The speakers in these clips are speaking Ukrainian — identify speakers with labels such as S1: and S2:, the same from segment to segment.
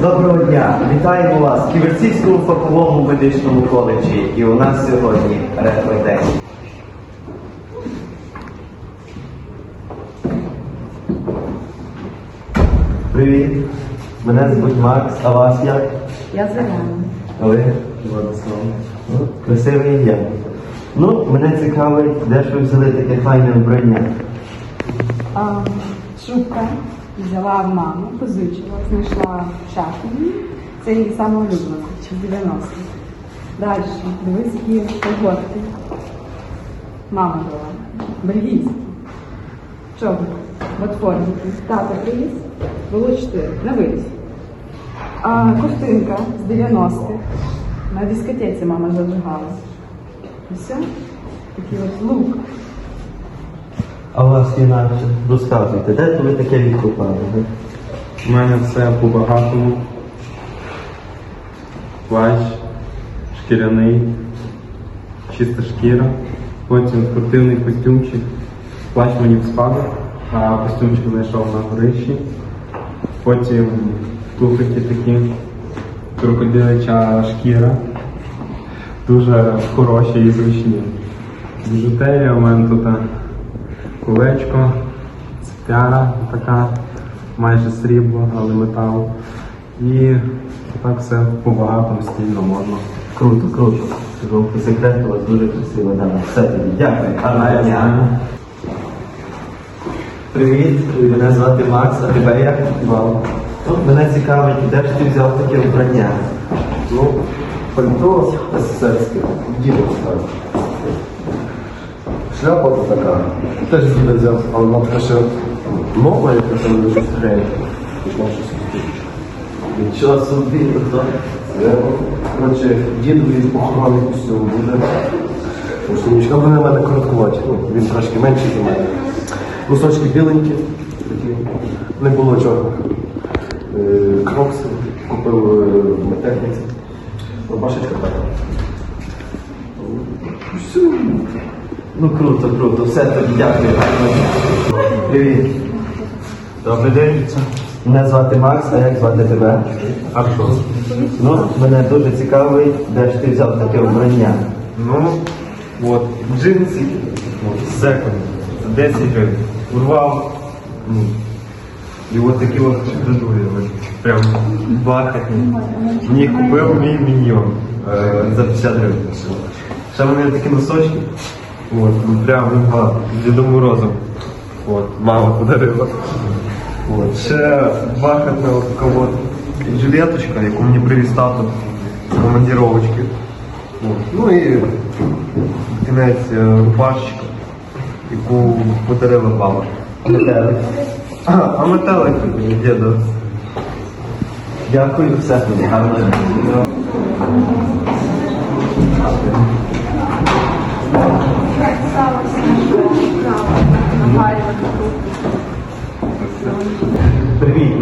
S1: Доброго дня! Вітаємо вас в Ківерцівському фаховому медичному коледжі. І у нас сьогодні ретро-день. Привіт! Мене звуть Макс, а вас як?
S2: Я Зоряна.
S1: А ви? Владислав. Ну, Красиве ім'я. Ну, мене цікавить, де ж ви взяли таке файне вбрання.
S2: Шубка взяла в маму, позичила, знайшла в. Це її саме чи 90-х. Далі, дивись, які колготки. Мама дала. Бельгійські. Чоботи. Ботфорники. Тато привіз. Було чотири. На виліз. А ковтинка з 90-х. На дискотеці мама зажигала. І все. Такий от лук.
S1: А у вас інакше розказуйте, де то ви таке відкупали? га?
S3: У мене все по-багатому. Плащ, шкіряний, чиста шкіра, потім спортивний костюмчик. Плащ мені в спадок, а костюмчик знайшов на горищі. Потім туфлики такі, крокодиляча шкіра. Дуже хороші і зручні. Біжутерія у мене тут кулечко, цепяра така, майже срібло, але метал. І так все по-багатому стильно можна.
S1: Круто, круто. Скажу по секрету, у вас дуже красиво дана. Все тоді, дякую. Гарного дня. Привіт, мене звати Макс, а тебе як? Вау. Ну, мене цікавить, де ж ти взяв таке вбрання?
S4: Ну, пальто СССРське, діда поставив. Шляпа то така. Теж діда взяв, але вона така ще нова, як це дуже щось купити.
S1: Нічого собі, то
S4: Це, коротше, дідовий похоронний костюм буде. Рушничка вони в мене короткуваті, ну, він трошки менший за мене. Носочки біленькі, такі, не було чого. Е, Крокси купив е, в метехніці. Рубашечка така. Все.
S1: Ну круто, круто. Все тоді дякую. Привіт. Добрий день. Мене звати Макс, а як звати тебе?
S3: Артур.
S1: Ну, мене дуже цікавить, де ж ти взяв таке вбрання.
S3: Ну, от, джинси, от, секонд, 10 гривень. Урвав, ну, і от такі от додує, прям бархатні. Мені купив мій міньйон е, за 50 гривень. Ще мене такі носочки, от, ну, прям ну, з Дідом Морозом. От, мама подарила. От, ще бархатна от така от жилеточка, яку мені привіз тато з командировочки. От. Ну і кінець е, рубашечка, яку подарила баба.
S1: Метелик.
S3: А, метелик діда.
S1: Дякую, все тоді.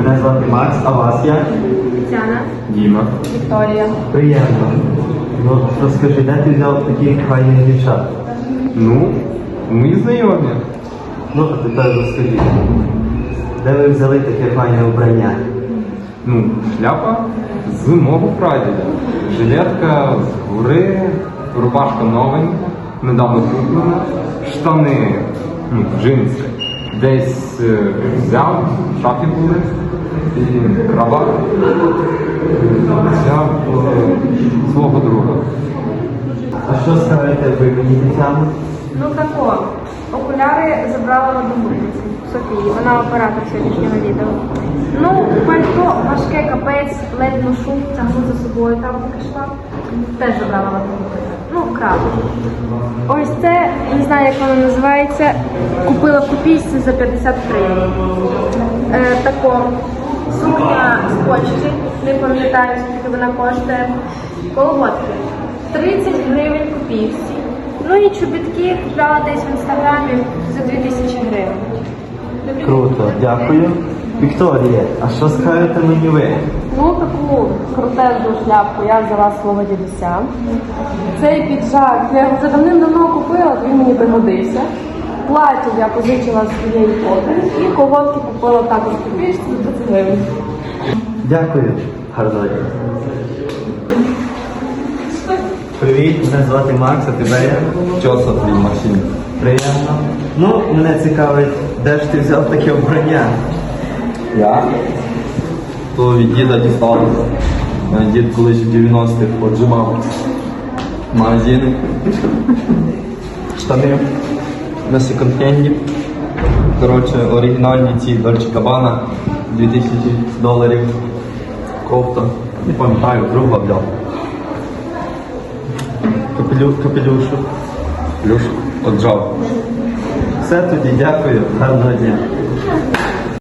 S1: Мене звати Макс, а вас як?
S2: Тетяна,
S3: Діма.
S2: Вікторія.
S1: Приємно. Ну, розкажи, де ти взяв такі файні дівчат?
S3: Ну, мої знайомі.
S1: Ну, а тепер розкажи. Де ви взяли таке файне вбрання?
S3: Ну, шляпа з мого прадіда. Жилетка з гори, рубашка новенька, недавно куплена, штани, ну, джинси. Десь е, взяв, в шафі були, кроват взяв е, свого друга.
S1: А що скажете ви мені, Тетяно?
S5: Ну тако. Окуляри забрала в одногрупниці Софії. Вона оператор сьогоднішнього відео. Ну, пальто важке капець, ледь ношу, тягну за собою там поки йшла. Теж забрала в одногрупниці. Ну, крапу. Ось це, не знаю, як воно називається. Купила в за 50 гривень. Е, тако. Сукня з почти, не пам'ятаю, скільки вона коштує. Колготки. 30 гривень копійці. Ну і чобітки купляла десь в інстаграмі за 2000 гривень.
S1: Круто, дякую. Вікторія, а що скажете мені ви?
S2: Ну, таку крутезну шляпку я взяла свого дідуся. Цей піджак я його вже давним-давно купила, він мені пригодився. Плаття я позичила з своєї подруги і колготки купила також в копійці за 30 гривень.
S1: Дякую, гарного дня. Привіт, мене звати Макс, а тебе як?
S6: Чоса твій Максим.
S1: Приємно. Ну, мене цікавить, де ж ти взяв таке обрання?
S6: Я? То від діда дісталося. Дід колись в 90-х поджимав магазини. Штани на секонд-хенді. Коротше, оригінальні ці Dolce Gabbana 2000 доларів. Кофта. Не пам'ятаю, друга взяв.
S1: Капелю, капелюшу.
S6: Плюш отжав.
S1: Все тоді, дякую, гарного дня.